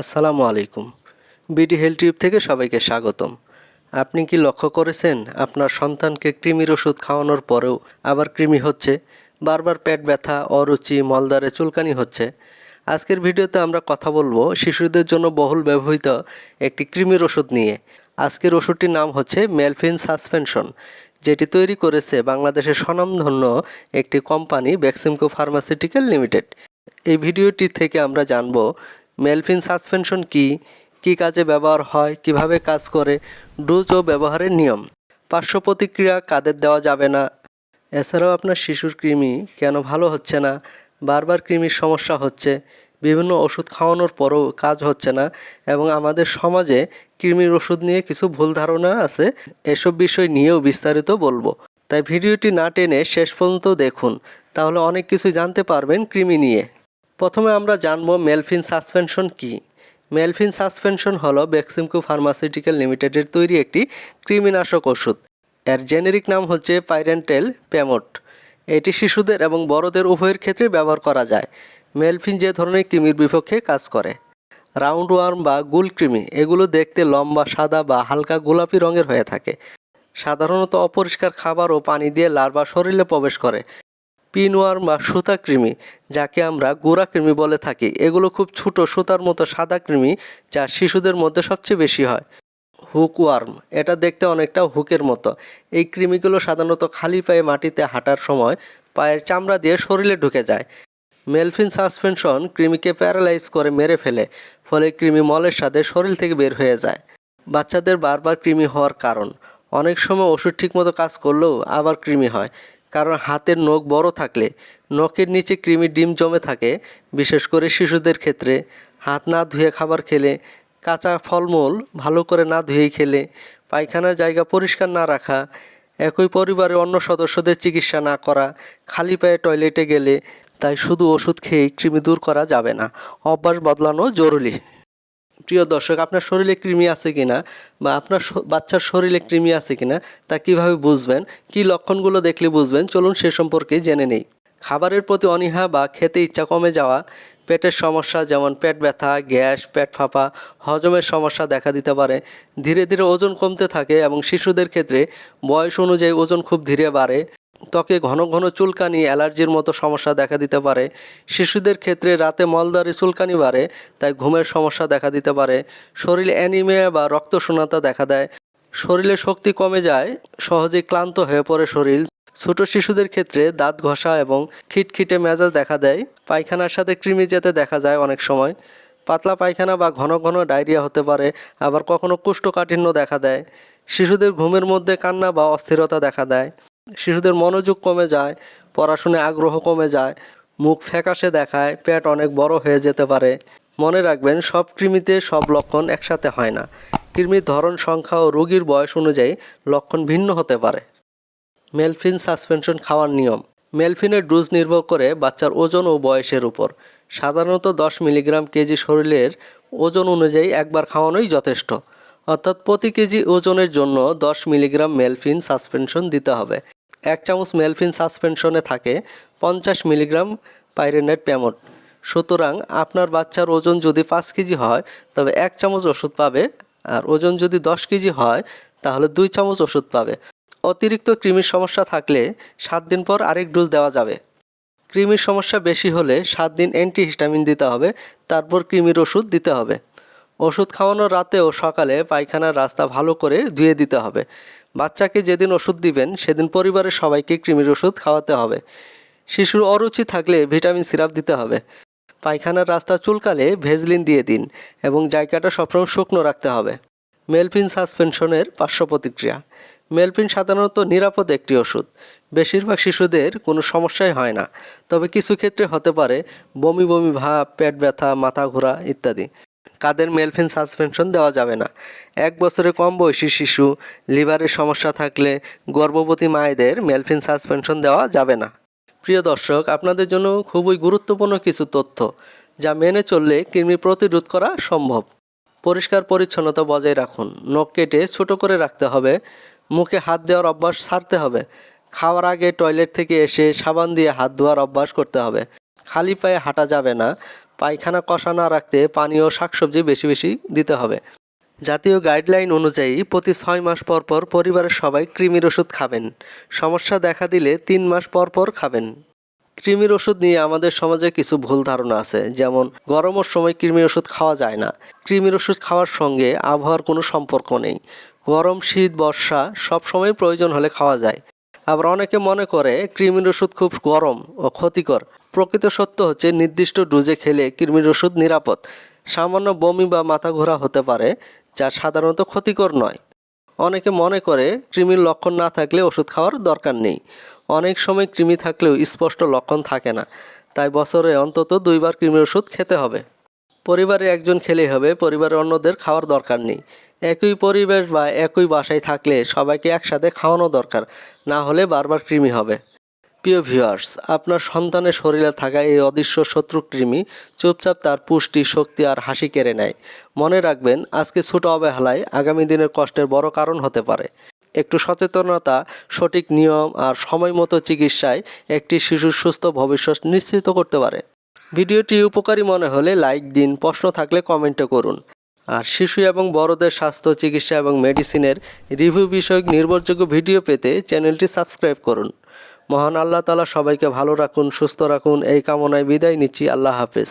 আসসালামু আলাইকুম। BD health tube থেকে সবাইকে স্বাগতম। আপনি কি লক্ষ্য করেছেন আপনার সন্তানকে কৃমির ওষুধ খাওয়ানোর পরেও আবার কৃমি হচ্ছে? বারবার পেট ব্যথা, অরুচি মলদারে চুলকানি হচ্ছে। আজকের ভিডিওতে আমরা কথা বলব শিশুদের জন্য বহুল ব্যবহৃত একটি কৃমির ওষুধ নিয়ে। আজকের ওষুধটির নাম হচ্ছে মেলফিন সাসপেনশন, যেটি তৈরি করেছে বাংলাদেশের স্বনামধন্য একটি কোম্পানি ভ্যাক্সিমকো ফার্মাসিউটিক্যাল লিমিটেড। এই ভিডিওটি থেকে আমরা জানব মেলফিন সাসপেনশন কি? কী কাজে ব্যবহার হয়? কীভাবে কাজ করে? ডোজ ও ব্যবহারের নিয়ম। পার্শ্ব প্রতিক্রিয়া কাদের দেওয়া যাবে না? এছাড়াও আপনার শিশুর কৃমি কেন ভালো হচ্ছে না? বারবার কৃমির সমস্যা হচ্ছে। বিভিন্ন ওষুধ খাওয়ানোর পরও কাজ হচ্ছে না। এবং আমাদের সমাজে কৃমির ওষুধ নিয়ে কিছু ভুল ধারণা আছে, এসব বিষয় নিয়েও বিস্তারিত বলব। তাই ভিডিওটি না টেনে শেষ পর্যন্ত দেখুন। তাহলে অনেক কিছু জানতে পারবেন কৃমি নিয়ে। প্রথমে আমরা জানব মেলফিন সাসপেনশন কি। মেলফিন সাসপেনশন হলো বেক্সিমকো ফার্মাসিউটিক্যাল লিমিটেডের তৈরি একটি কৃমিনাশক ওষুধ। এর জেনেরিক নাম হচ্ছে পাইরেন্টেল প্যামোট। এটি শিশুদের এবং বড়দের উভয়ের ক্ষেত্রে ব্যবহার করা যায়। মেলফিন যে ধরনের কৃমির বিপক্ষে কাজ করে। রাউন্ড ওয়ার্ম বা গুল কৃমি, এগুলো দেখতে লম্বা, সাদা বা হালকা গোলাপি রঙের হয়ে থাকে। সাধারণত অপরিষ্কার খাবার ও পানি দিয়ে লার্ভা শরীরে প্রবেশ করে। পিনওয়ার্ম বা সুতা কৃমি, যাকে আমরা গোড়া কৃমি বলে থাকি। এগুলো খুব ছোট, সুতার মতো সাদা কৃমি, যা শিশুদের মধ্যে সবচেয়ে বেশি হয়। হুক ওয়ার্ম এটা দেখতে অনেকটা হুকের মতো। এই কৃমিগুলো সাধারণত খালি পায়ে মাটিতে হাঁটার সময় পায়ের চামড়া দিয়ে শরীরে ঢুকে যায়। মেলফিন সাসপেনশন কৃমিকে প্যারালাইজ করে মেরে ফেলে, ফলে কৃমি মলের সাথে শরীর থেকে বের হয়ে যায়। বাচ্চাদের বারবার কৃমি হওয়ার কারণ, অনেক সময় ওষুধ ঠিকমতো কাজ করলেও আবার কৃমি হয়। কারণ হাতের নখ বড় থাকলে নখের নিচে কৃমি ডিম জমে থাকে, বিশেষ করে শিশুদের ক্ষেত্রে। হাত না ধুয়ে খাবার খেলে, কাঁচা ফলমূল ভালো করে না ধুয়েই খেলে, পায়খানার জায়গা পরিষ্কার না রাখা, একই পরিবারের অন্য সদস্যদের চিকিৎসা না করা, খালি পায়ে টয়লেটে গেলে তাই শুধু ওষুধ খেয়েই কৃমি দূর করা যাবে না। অভ্যাস বদলানো জরুরি। প্রিয় দর্শক, আপনার শরীরে কৃমি আছে কিনা বা আপনার বাচ্চার শরীরে কৃমি আছে কিনা তা কীভাবে বুঝবেন, কি লক্ষণগুলো দেখলে বুঝবেন, চলুন সে সম্পর্কে জেনে নেই। খাবারের প্রতি অনীহা বা খেতে ইচ্ছা কমে যাওয়া, পেটের সমস্যা যেমন পেট ব্যথা, গ্যাস, পেট ফাঁপা, হজমের সমস্যা দেখা দিতে পারে, ধীরে ধীরে ওজন কমতে থাকে এবং শিশুদের ক্ষেত্রে বয়স অনুযায়ী ওজন খুব ধীরে বাড়ে। ত্বকে ঘন ঘন চুলকানি, অ্যালার্জির মতো সমস্যা দেখা দিতে পারে। শিশুদের ক্ষেত্রে রাতে মলদারে চুলকানি বাড়ে, তাই ঘুমের সমস্যা দেখা দিতে পারে। শরীর অ্যানিমিয়া বা রক্তশূন্যতা দেখা দেয়। শরীরে শক্তি কমে যায়, সহজেই ক্লান্ত হয়ে পড়ে শরীর। ছোট শিশুদের ক্ষেত্রে দাঁত ঘষা এবং খিটখিটে মেজাজ দেখা দেয়। পায়খানার সাথে কৃমি যেতে দেখা যায় অনেক সময়। পাতলা পায়খানা বা ঘন ঘন ডায়রিয়া হতে পারে, আবার কখনো কোষ্ঠকাঠিন্য দেখা দেয়। শিশুদের ঘুমের মধ্যে কান্না বা অস্থিরতা দেখা দেয়। শিশুদের মনোযোগ কমে যায় পড়াশোনায় আগ্রহ কমে যায়, মুখ ফ্যাকাশে দেখায়, পেট অনেক বড় হয়ে যেতে পারে। মনে রাখবেন, সব কৃমিতে সব লক্ষণ একসাথে হয় না। কৃমির ধরন, সংখ্যা ও রোগীর বয়স অনুযায়ী লক্ষণ ভিন্ন হতে পারে। মেলফিন সাসপেনশন খাওয়ার নিয়ম। মেলফিনের ডোজ নির্ভর করে বাচ্চার ওজন ও বয়সের উপর। সাধারণত দশ মিলিগ্রাম কেজি শরীরের ওজন অনুযায়ী একবার খাওয়ানোই যথেষ্ট। অর্থাৎ প্রতি কেজি ওজনের জন্য দশ মিলিগ্রাম মেলফিন সাসপেনশন দিতে হবে। এক চামচ মেলফিন সাসপেনশনে থাকে পঞ্চাশ মিলিগ্রাম পাইরেনেট প্যামোট সুতরাং আপনার বাচ্চার ওজন যদি পাঁচ কেজি হয়, তবে এক চামচ ওষুধ পাবে। আর ওজন যদি দশ কেজি হয়, তাহলে দুই চামচ ওষুধ পাবে। অতিরিক্ত কৃমির সমস্যা থাকলে সাত দিন পর আরেক ডোজ দেওয়া যাবে। কৃমির সমস্যা বেশি হলে সাত দিন অ্যান্টিহিস্টামিন দিতে হবে। তারপর কৃমির ওষুধ দিতে হবে। ওষুধ খাওয়ানোর রাতে ও সকালে পায়খানার রাস্তা ভালো করে ধুয়ে দিতে হবে। বাচ্চাকে যেদিন ওষুধ দিবেন, সেদিন পরিবারের সবাইকে কৃমির ওষুধ খাওয়াতে হবে। শিশুর অরুচি থাকলে ভিটামিন সিরাপ দিতে হবে। পায়খানার রাস্তা চুলকালে ভেজলিন দিয়ে দিন এবং জায়গাটা সবসময় শুকনো রাখতে হবে। মেলফিন সাসপেনশনের পার্শ্ব প্রতিক্রিয়া। মেলফিন সাধারণত নিরাপদ একটি ওষুধ। বেশিরভাগ শিশুদের কোনো সমস্যাই হয় না। তবে কিছু ক্ষেত্রে হতে পারে বমি বমি ভাব, পেট ব্যথা, মাথা ঘোরা ইত্যাদি। কাদের মেলফিন সাসপেনশন দেওয়া যাবে না। এক বছরের কম বয়সী শিশু, লিভারের সমস্যা থাকলে গর্ভবতী মায়েদের মেলফিন সাসপেনশন দেওয়া যাবে না। প্রিয় দর্শক, আপনাদের জন্য খুবই গুরুত্বপূর্ণ কিছু তথ্য, যা মেনে চললে কৃমি প্রতিরোধ করা সম্ভব। পরিষ্কার পরিচ্ছন্নতা বজায় রাখুন। নখ কেটে ছোটো করে রাখতে হবে। মুখে হাত দেওয়ার অভ্যাস ছাড়তে হবে। খাওয়ার আগে টয়লেট থেকে এসে সাবান দিয়ে হাত ধোয়ার অভ্যাস করতে হবে। খালি পায়ে হাঁটা যাবে না। পায়খানা কষা না রাখতে পানি ও শাকসবজি বেশি বেশি দিতে হবে। জাতীয় গাইডলাইন অনুযায়ী প্রতি ছয় মাস পর পর পরিবারের সবাই কৃমির ওষুধ খাবেন। সমস্যা দেখা দিলে তিন মাস পর পর খাবেন। কৃমির ওষুধ নিয়ে আমাদের সমাজে কিছু ভুল ধারণা আছে, যেমন গরমের সময় কৃমির ওষুধ খাওয়া যায় না। কৃমির ওষুধ খাওয়ার সঙ্গে আবহাওয়ার কোনো সম্পর্ক নেই। গরম, শীত, বর্ষা সব সময় প্রয়োজন হলে খাওয়া যায়। আবার অনেকে মনে করে কৃমির ওষুধ খুব গরম ও ক্ষতিকর। প্রকৃত সত্য হচ্ছে নির্দিষ্ট ডোজে খেলে কৃমির ওষুধ নিরাপদ। সামান্য বমি বা মাথা ঘোরা হতে পারে, যা সাধারণত ক্ষতিকর নয়। অনেকে মনে করে কৃমির লক্ষণ না থাকলে ওষুধ খাওয়ার দরকার নেই। অনেক সময় কৃমি থাকলেও স্পষ্ট লক্ষণ থাকে না, তাই বছরে অন্তত দুইবার কৃমির ওষুধ খেতে হবে। পরিবারে একজন খেলেই হবে, পরিবারের অন্যদের খাওয়ার দরকার নেই। একই পরিবেশ বা একই বাসায় থাকলে সবাইকে একসাথে খাওয়ানো দরকার, না হলে বারবার কৃমি হবে। প্রিয় ভিউয়ার্স আপনার সন্তানের শরীরে থাকা এই অদৃশ্য শত্রু কৃমি চুপচাপ তার পুষ্টি, শক্তি আর হাসি কেড়ে নেয়। মনে রাখবেন, আজকে ছোট অবহেলায় আগামী দিনের কষ্টের বড় কারণ হতে পারে। একটু সচেতনতা, সঠিক নিয়ম আর সময় মতো চিকিৎসায় একটি শিশুর সুস্থ ভবিষ্যৎ নিশ্চিত করতে পারে। ভিডিওটি উপকারী মনে হলে লাইক দিন, প্রশ্ন থাকলে কমেন্টে করুন। আর শিশু এবং বড়দের স্বাস্থ্য, চিকিৎসা এবং মেডিসিনের রিভিউ বিষয়ক নির্ভরযোগ্য ভিডিও পেতে চ্যানেলটি সাবস্ক্রাইব করুন। মহান আল্লাহ তালা সবাইকে ভালো রাখুন, সুস্থ রাখুন। এই কামনায় বিদায় নিচ্ছি। আল্লাহ হাফেজ।